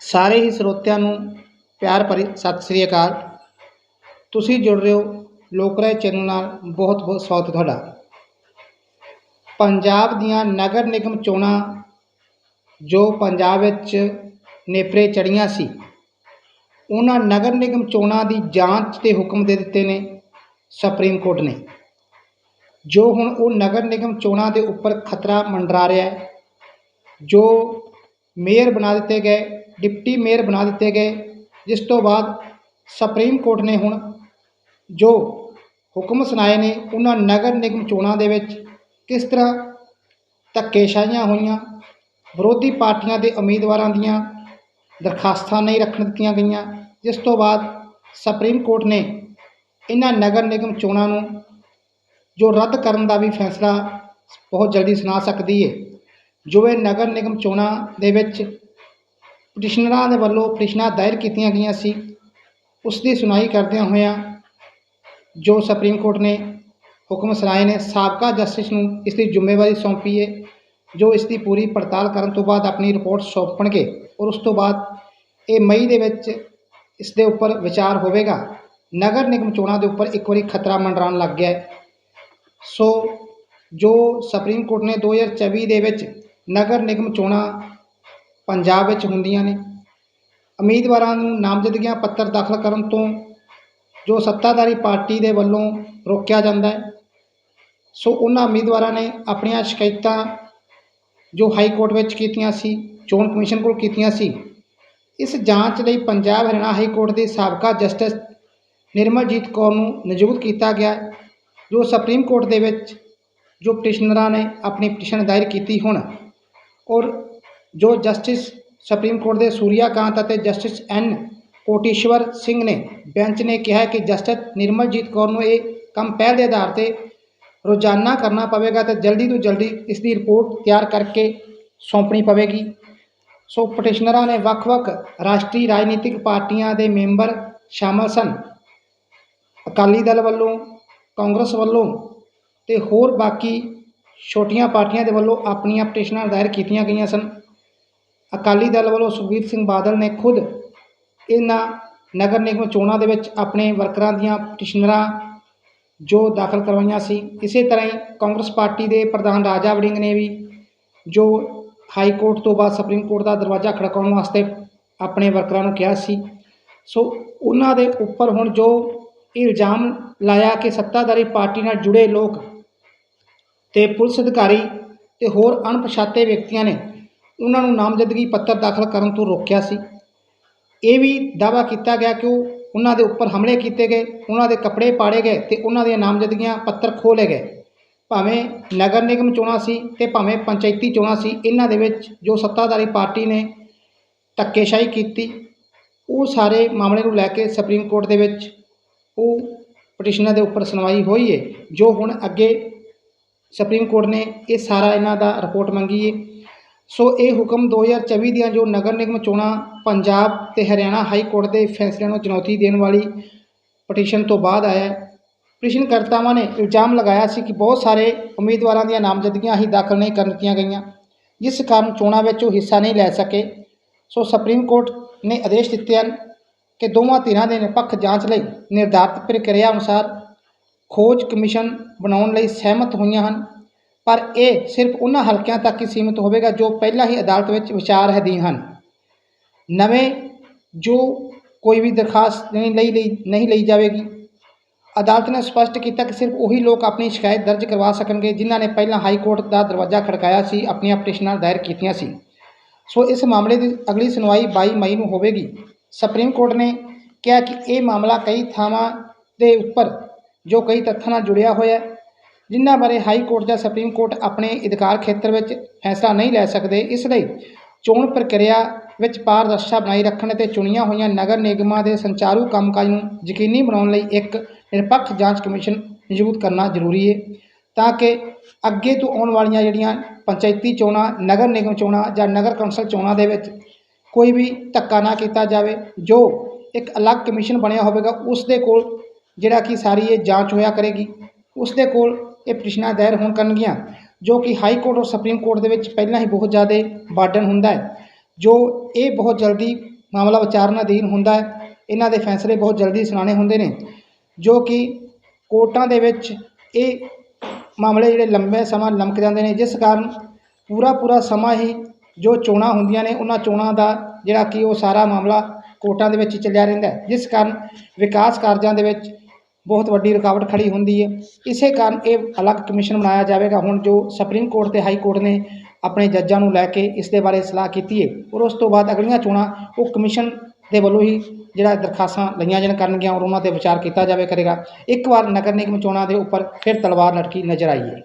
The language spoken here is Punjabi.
ਸਾਰੇ ਹੀ ਸਰੋਤਿਆਂ ਨੂੰ ਪਿਆਰ ਭਰੀ ਸਤਿ ਸ੍ਰੀ ਅਕਾਲ। ਤੁਸੀਂ ਜੁੜ ਰਹੇ ਹੋ ਲੋਕ ਰਾਏ ਚੈਨਲ ਨਾਲ ਬਹੁਤ ਬਹੁਤ ਸਵਾਗਤ ਤੁਹਾਡਾ। ਪੰਜਾਬ ਦੀਆਂ ਨਗਰ ਨਿਗਮ ਚੋਣਾਂ ਜੋ ਪੰਜਾਬ ਵਿੱਚ ਨੇਪਰੇ ਚੜੀਆਂ ਸੀ, ਉਹਨਾਂ ਨਗਰ ਨਿਗਮ ਚੋਣਾਂ ਦੀ ਜਾਂਚ ਦੇ ਹੁਕਮ ਦੇ ਦਿੱਤੇ ਨੇ ਸੁਪਰੀਮ ਕੋਰਟ ਨੇ। ਜੋ ਹੁਣ ਉਹ ਨਗਰ ਨਿਗਮ ਚੋਣਾਂ ਦੇ ਉੱਪਰ ਖਤਰਾ ਮੰਡਰਾ ਰਿਹਾ ਹੈ, ਜੋ ਮੇਅਰ ਬਣਾ ਦਿੱਤੇ ਗਏ ਡਿਪਟੀ ਮੇਅਰ ਬਣਾ ਦਿੱਤੇ ਗਏ, ਜਿਸ ਤੋਂ ਬਾਅਦ ਸੁਪਰੀਮ ਕੋਰਟ ਨੇ ਹੁਣ ਜੋ ਹੁਕਮ ਸੁਣਾਏ ਨੇ, ਉਹਨਾਂ ਨਗਰ ਨਿਗਮ ਚੋਣਾਂ ਦੇ ਵਿੱਚ ਕਿਸ ਤਰ੍ਹਾਂ ਧੱਕੇਸ਼ਾਹੀਆਂ ਹੋਈਆਂ, ਵਿਰੋਧੀ ਪਾਰਟੀਆਂ ਦੇ ਉਮੀਦਵਾਰਾਂ ਦੀਆਂ ਦਰਖਾਸਤਾਂ ਨਹੀਂ ਰੱਖਣ ਦਿੱਤੀਆਂ ਗਈਆਂ, ਜਿਸ ਤੋਂ ਬਾਅਦ ਸੁਪਰੀਮ ਕੋਰਟ ਨੇ ਇਹਨਾਂ ਨਗਰ ਨਿਗਮ ਚੋਣਾਂ ਨੂੰ ਜੋ ਰੱਦ ਕਰਨ ਦਾ ਵੀ ਫੈਸਲਾ ਬਹੁਤ ਜਲਦੀ ਸੁਣਾ ਸਕਦੀ ਹੈ ਜੋ ਇਹ ਨਗਰ ਨਿਗਮ ਚੋਣਾਂ ਦੇ ਵਿੱਚ ਪਟੀਸ਼ਨਰਾਂ ਦੇ ਵੱਲੋਂ ਪਟੀਸ਼ਨਾਂ ਦਾਇਰ ਕੀਤੀਆਂ ਗਈਆਂ ਸੀ। ਉਸ ਦੀ ਸੁਣਾਈ ਕਰਦਿਆਂ ਹੋਇਆਂ ਜੋ ਸੁਪਰੀਮ ਕੋਰਟ ਨੇ ਹੁਕਮ ਸੁਣਾਏ ਨੇ, ਸਾਬਕਾ ਜਸਟਿਸ ਨੂੰ ਇਸ ਦੀ ਜ਼ਿੰਮੇਵਾਰੀ ਸੌਂਪੀ ਹੈ ਜੋ ਇਸ ਦੀ ਪੂਰੀ ਪੜਤਾਲ ਕਰਨ ਤੋਂ ਬਾਅਦ ਆਪਣੀ ਰਿਪੋਰਟ ਸੌਂਪਣਗੇ ਔਰ ਉਸ ਤੋਂ ਬਾਅਦ ਇਹ ਮਈ ਦੇ ਵਿੱਚ ਇਸ ਦੇ ਉੱਪਰ ਵਿਚਾਰ ਹੋਵੇਗਾ। ਨਗਰ ਨਿਗਮ ਚੋਣਾਂ ਦੇ ਉੱਪਰ ਇੱਕ ਵਾਰੀ ਖਤਰਾ ਮੰਡਰਾਉਣ ਲੱਗ ਗਿਆ ਹੈ। ਸੋ ਜੋ ਸੁਪਰੀਮ ਕੋਰਟ ਨੇ 2024 ਦੇ ਵਿੱਚ ਨਗਰ ਨਿਗਮ ਚੋਣਾਂ ਪੰਜਾਬ ਵਿੱਚ ਹੁੰਦੀਆਂ ਨੇ। ਉਮੀਦਵਾਰਾਂ ਨੂੰ ਨਾਮਜ਼ਦਗੀਆਂ ਪੱਤਰ ਦਾਖਲ ਕਰਨ ਤੋਂ ਜੋ ਸੱਤਾਧਾਰੀ ਪਾਰਟੀ ਦੇ ਵੱਲੋਂ ਰੋਕਿਆ ਜਾਂਦਾ ਹੈ, ਸੋ ਉਹਨਾਂ ਉਮੀਦਵਾਰਾਂ ਨੇ ਆਪਣੀਆਂ ਸ਼ਿਕਾਇਤਾਂ ਜੋ ਹਾਈ ਕੋਰਟ ਵਿੱਚ ਕੀਤੀਆਂ ਸੀ, ਚੋਣ ਕਮਿਸ਼ਨ ਕੋਲ ਕੀਤੀਆਂ ਸੀ, ਇਸ ਜਾਂਚ ਲਈ ਪੰਜਾਬ ਹਰਿਆਣਾ ਹਾਈ ਕੋਰਟ ਦੇ ਸਾਬਕਾ ਜਸਟਿਸ ਨਿਰਮਲਜੀਤ ਕੌਰ ਨੂੰ ਨਿਯੁਕਤ ਕੀਤਾ ਗਿਆ ਜੋ ਸੁਪਰੀਮ ਕੋਰਟ ਦੇ ਵਿੱਚ ਜੋ ਪਟੀਸ਼ਨਰਾਂ ਨੇ ਆਪਣੀ ਪਟੀਸ਼ਨ ਦਾਇਰ ਕੀਤੀ ਹੁਣ ਔਰ ਜੋ ਜਸਟਿਸ ਸੁਪਰੀਮ ਕੋਰਟ ਦੇ ਸੂਰਿਆਕਾਂਤ ਅਤੇ ਜਸਟਿਸ ਐਨ ਕੋਟੀਸ਼ਵਰ ਸਿੰਘ ਨੇ ਬੈਂਚ ਨੇ ਕਿਹਾ ਕਿ ਜਸਟਿਸ ਨਿਰਮਲਜੀਤ ਕੌਰ ਨੂੰ ਇਹ ਕੰਮ ਪਹਿਲ ਦੇ ਆਧਾਰ ਤੇ ਰੋਜ਼ਾਨਾ ਕਰਨਾ ਪਵੇਗਾ ਤੇ ਜਲਦੀ ਤੋਂ ਜਲਦੀ ਇਸ ਦੀ ਰਿਪੋਰਟ ਤਿਆਰ ਕਰਕੇ ਸੌਂਪਣੀ ਪਵੇਗੀ। ਸੋ ਪਟੀਸ਼ਨਰਾਂ ਨੇ ਵੱਖ-ਵੱਖ ਰਾਸ਼ਟਰੀ ਰਾਜਨੀਤਿਕ ਪਾਰਟੀਆਂ ਦੇ ਮੈਂਬਰ ਸ਼ਾਮਲ ਸਨ। ਅਕਾਲੀ ਦਲ ਵੱਲੋਂ, ਕਾਂਗਰਸ ਵੱਲੋਂ ਤੇ ਹੋਰ ਬਾਕੀ ਛੋਟੀਆਂ ਪਾਰਟੀਆਂ ਦੇ ਵੱਲੋਂ ਆਪਣੀਆਂ ਪਟੀਸ਼ਨਾਂ ਦਾਇਰ ਕੀਤੀਆਂ ਗਈਆਂ ਸਨ। ਅਕਾਲੀ ਦਲ ਵੱਲੋਂ ਸੁਖਬੀਰ ਸਿੰਘ ਬਾਦਲ ਨੇ ਖੁਦ ਇਹਨਾਂ ਨਗਰ ਨਿਗਮ ਚੋਣਾਂ ਦੇ ਵਿੱਚ ਆਪਣੇ ਵਰਕਰਾਂ ਦੀਆਂ ਪਟੀਸ਼ਨਰਾਂ ਜੋ ਦਾਖਲ ਕਰਵਾਈਆਂ ਸੀ। ਇਸੇ ਤਰ੍ਹਾਂ ਹੀ ਕਾਂਗਰਸ ਪਾਰਟੀ ਦੇ ਪ੍ਰਧਾਨ ਰਾਜਾ ਵੜਿੰਗ ਨੇ ਵੀ ਜੋ ਹਾਈ ਕੋਰਟ ਤੋਂ ਬਾਅਦ ਸੁਪਰੀਮ ਕੋਰਟ ਦਾ ਦਰਵਾਜ਼ਾ ਖੜਕਾਉਣ ਵਾਸਤੇ ਆਪਣੇ ਵਰਕਰਾਂ ਨੂੰ ਕਿਹਾ ਸੀ। ਸੋ ਉਹਨਾਂ ਦੇ ਉੱਪਰ ਹੁਣ ਜੋ ਇਲਜ਼ਾਮ ਲਾਇਆ ਕਿ ਸੱਤਾਧਾਰੀ ਪਾਰਟੀ ਨਾਲ ਜੁੜੇ ਲੋਕ ਤੇ ਪੁਲਿਸ ਅਧਿਕਾਰੀ ਤੇ ਹੋਰ ਅਣਪਛਾਤੇ ਵਿਅਕਤੀਆਂ ਨੇ ਉਹਨਾਂ ਨੂੰ ਨਾਮਜ਼ਦਗੀ ਪੱਤਰ ਦਾਖਲ ਕਰਨ ਤੋਂ ਰੋਕਿਆ ਸੀ। ਇਹ ਵੀ ਦਾਅਵਾ ਕੀਤਾ ਗਿਆ ਕਿ ਉਹ ਉਹਨਾਂ ਦੇ ਉੱਪਰ ਹਮਲੇ ਕੀਤੇ ਗਏ, ਉਹਨਾਂ ਦੇ ਕੱਪੜੇ ਪਾੜੇ ਗਏ ਤੇ ਉਹਨਾਂ ਦੀਆਂ ਨਾਮਜ਼ਦਗੀਆਂ ਪੱਤਰ ਖੋਲੇ ਗਏ। ਭਾਵੇਂ ਨਗਰ ਨਿਗਮ ਚੋਣਾਂ ਸੀ ਤੇ ਭਾਵੇਂ ਪੰਚਾਇਤੀ ਚੋਣਾਂ ਸੀ, ਇਹਨਾਂ ਦੇ ਵਿੱਚ ਜੋ ਸੱਤਾਧਾਰੀ ਪਾਰਟੀ ਨੇ ਧੱਕੇਸ਼ਾਹੀ ਕੀਤੀ, ਉਹ ਸਾਰੇ ਮਾਮਲੇ ਨੂੰ ਲੈ ਕੇ ਸੁਪਰੀਮ ਕੋਰਟ ਦੇ ਵਿੱਚ ਉਹ ਪਟੀਸ਼ਨਾਂ ਦੇ ਉੱਪਰ ਸੁਣਵਾਈ ਹੋਈ ਹੈ ਜੋ ਹੁਣ ਅੱਗੇ ਸੁਪਰੀਮ ਕੋਰਟ ਨੇ ਇਹ ਸਾਰਾ ਇਹਨਾਂ ਦਾ ਰਿਪੋਰਟ ਮੰਗੀ ਹੈ ਸੋ ਇਹ ਹੁਕਮ 2024 ਦੀਆਂ ਜੋ ਨਗਰ ਨਿਗਮ ਚੋਣਾਂ ਪੰਜਾਬ ਤੇ ਹਰਿਆਣਾ ਹਾਈ ਕੋਰਟ ਦੇ ਫੈਸਲਿਆਂ ਨੂੰ ਚੁਣੌਤੀ ਦੇਣ ਵਾਲੀ ਪਟੀਸ਼ਨ ਤੋਂ ਬਾਅਦ ਆਇਆ ਹੈ। ਨੇ ਇਲਜ਼ਾਮ ਲਗਾਇਆ ਸੀ ਕਿ ਬਹੁਤ ਸਾਰੇ ਉਮੀਦਵਾਰਾਂ ਦੀਆਂ ਨਾਮਜ਼ਦਗੀਆਂ ਹੀ ਦਾਖਲ ਨਹੀਂ ਕਰ ਦਿੱਤੀਆਂ ਗਈਆਂ, ਜਿਸ ਕਾਰਨ ਚੋਣਾਂ ਵਿੱਚ ਉਹ ਹਿੱਸਾ ਨਹੀਂ ਲੈ ਸਕੇ। ਸੋ ਸੁਪਰੀਮ ਕੋਰਟ ਨੇ ਆਦੇਸ਼ ਦਿੱਤੇ ਹਨ ਕਿ ਦੋਵਾਂ ਧਿਰਾਂ ਦੇ ਨਿਰਪੱਖ ਜਾਂਚ ਲਈ ਨਿਰਧਾਰਤ ਪ੍ਰਕਿਰਿਆ ਅਨੁਸਾਰ ਖੋਜ ਕਮਿਸ਼ਨ ਬਣਾਉਣ ਲਈ ਸਹਿਮਤ ਹੋਈਆਂ ਹਨ। ਪਰ ਇਹ ਸਿਰਫ ਉਹਨਾਂ ਹਲਕਿਆਂ ਤੱਕ ਹੀ ਸੀਮਿਤ ਹੋਵੇਗਾ ਜੋ ਪਹਿਲਾਂ ਹੀ ਅਦਾਲਤ ਵਿੱਚ ਵਿਚਾਰ ਅਧੀਨ ਹਨ। ਨਵੇਂ ਜੋ ਕੋਈ ਵੀ ਦਰਖਾਸਤ ਨਹੀਂ ਲਈ ਲਈ, ਨਹੀਂ ਲਈ ਜਾਵੇਗੀ। ਅਦਾਲਤ ਨੇ ਸਪਸ਼ਟ ਕੀਤਾ ਕਿ ਸਿਰਫ ਉਹੀ ਲੋਕ ਆਪਣੀ ਸ਼ਿਕਾਇਤ ਦਰਜ ਕਰਵਾ ਸਕਣਗੇ ਜਿਨ੍ਹਾਂ ਨੇ ਪਹਿਲਾਂ ਹਾਈ ਕੋਰਟ ਦਾ ਦਰਵਾਜ਼ਾ ਖੜਕਾਇਆ ਸੀ, ਆਪਣੀਆਂ ਪਟੀਸ਼ਨਾਂ ਦਾਇਰ ਕੀਤੀਆਂ ਸੀ। ਸੋ ਇਸ ਮਾਮਲੇ ਦੀ ਅਗਲੀ ਸੁਣਵਾਈ 22 ਮਈ ਨੂੰ ਹੋਵੇਗੀ। ਸੁਪਰੀਮ ਕੋਰਟ ਨੇ ਕਿਹਾ ਕਿ ਇਹ ਮਾਮਲਾ ਕਈ ਥਾਵਾਂ ਦੇ ਉੱਪਰ ਜੋ ਕਈ ਤੱਥਾਂ ਨਾਲ ਜੁੜਿਆ ਹੋਇਆ ਹੈ। ਜਿਨ੍ਹਾਂ ਬਾਰੇ ਹਾਈ ਕੋਰਟ ਜਾਂ ਸੁਪਰੀਮ ਕੋਰਟ ਆਪਣੇ ਅਧਿਕਾਰ ਖੇਤਰ ਵਿੱਚ ਫੈਸਲਾ ਨਹੀਂ ਲੈ ਸਕਦੇ, ਇਸ ਲਈ ਚੋਣ ਪ੍ਰਕਿਰਿਆ ਵਿੱਚ ਪਾਰਦਰਸ਼ਤਾ ਬਣਾਈ ਰੱਖਣ ਅਤੇ ਚੁਣੀਆਂ ਹੋਈਆਂ ਨਗਰ ਨਿਗਮਾਂ ਦੇ ਸੰਚਾਰੂ ਕੰਮਕਾਜ ਨੂੰ ਯਕੀਨੀ ਬਣਾਉਣ ਲਈ ਇੱਕ ਨਿਰਪੱਖ ਜਾਂਚ ਕਮਿਸ਼ਨ ਨਿਯੁਕਤ ਕਰਨਾ ਜ਼ਰੂਰੀ ਹੈ ਤਾਂ ਕਿ ਅੱਗੇ ਤੋਂ ਆਉਣ ਵਾਲੀਆਂ ਜਿਹੜੀਆਂ ਪੰਚਾਇਤੀ ਚੋਣਾਂ, ਨਗਰ ਨਿਗਮ ਚੋਣਾਂ ਜਾਂ ਨਗਰ ਕੌਂਸਲ ਚੋਣਾਂ ਦੇ ਵਿੱਚ ਕੋਈ ਵੀ ਧੱਕਾ ਨਾ ਕੀਤਾ ਜਾਵੇ, ਜੋ ਇੱਕ ਅਲੱਗ ਕਮਿਸ਼ਨ ਬਣਿਆ ਹੋਵੇਗਾ, ਉਸ ਦੇ ਕੋਲ ਜਿਹੜਾ ਕਿ ਸਾਰੀ ਇਹ ਜਾਂਚ ਹੋਇਆ ਕਰੇਗੀ, ਉਸ ਦੇ ਕੋਲ ਇਹ ਪਟੀਸ਼ਨਾਂ ਦਾਇਰ ਹੋਣ ਕਰਨਗੀਆਂ, ਜੋ ਕਿ ਹਾਈ ਕੋਰਟ ਔਰ ਸੁਪਰੀਮ ਕੋਰਟ ਦੇ ਵਿੱਚ ਪਹਿਲਾਂ ਹੀ ਬਹੁਤ ਜ਼ਿਆਦਾ ਬਾਰਡਨ ਹੁੰਦਾ ਹੈ, ਜੋ ਇਹ ਬਹੁਤ ਜਲਦੀ ਮਾਮਲਾ ਵਿਚਾਰਨ ਅਧੀਨ ਹੁੰਦਾ ਹੈ, ਇਹਨਾਂ ਦੇ ਫੈਸਲੇ ਬਹੁਤ ਜਲਦੀ ਸੁਣਾਉਣੇ ਹੁੰਦੇ ਨੇ, ਜੋ ਕਿ ਕੋਰਟਾਂ ਦੇ ਵਿੱਚ ਇਹ ਮਾਮਲੇ ਜਿਹੜੇ ਲੰਬੇ ਸਮਾਂ ਲੰਮਕ ਜਾਂਦੇ ਨੇ, ਜਿਸ ਕਾਰਨ ਪੂਰਾ ਪੂਰਾ ਸਮਾਂ ਹੀ ਜੋ ਚੋਣਾਂ ਹੁੰਦੀਆਂ ਨੇ, ਉਹਨਾਂ ਚੋਣਾਂ ਦਾ ਜਿਹੜਾ ਕਿ ਉਹ ਸਾਰਾ ਮਾਮਲਾ ਕੋਰਟਾਂ ਦੇ ਵਿੱਚ ਚੱਲਿਆ ਰਹਿੰਦਾ ਜਿਸ ਕਾਰਨ ਵਿਕਾਸ ਕਾਰਜਾਂ ਦੇ ਵਿੱਚ ਬਹੁਤ ਵੱਡੀ ਰੁਕਾਵਟ ਖੜੀ ਹੁੰਦੀ ਹੈ। ਇਸੇ ਕਾਰਨ ਇਹ ਅਲੱਗ ਕਮਿਸ਼ਨ ਬਣਾਇਆ ਜਾਵੇਗਾ। ਹੁਣ ਜੋ ਸੁਪਰੀਮ ਕੋਰਟ ਤੇ ਹਾਈ ਕੋਰਟ ਨੇ ਆਪਣੇ ਜੱਜਾਂ ਨੂੰ ਲੈ ਕੇ ਇਸ ਦੇ ਬਾਰੇ ਸਲਾਹ ਕੀਤੀ ਹੈ ਔਰ ਉਸ ਤੋਂ ਬਾਅਦ ਅਗਲੀਆਂ ਚੋਣਾਂ ਉਹ ਕਮਿਸ਼ਨ ਦੇ ਵੱਲੋਂ ਹੀ ਜਿਹੜਾ ਦਰਖਾਸਤਾਂ ਲਈਆਂ ਜਾਣ ਕਰਨਗੀਆਂ ਔਰ ਉਹਨਾਂ ਤੇ ਵਿਚਾਰ ਕੀਤਾ ਜਾਵੇ ਕਰੇਗਾ। ਇੱਕ ਵਾਰ ਨਗਰ ਨਿਗਮ ਚੋਣਾਂ ਦੇ ਉੱਪਰ ਫਿਰ ਤਲਵਾਰ ਲਟਕੀ ਨਜ਼ਰ ਆਈ ਹੈ।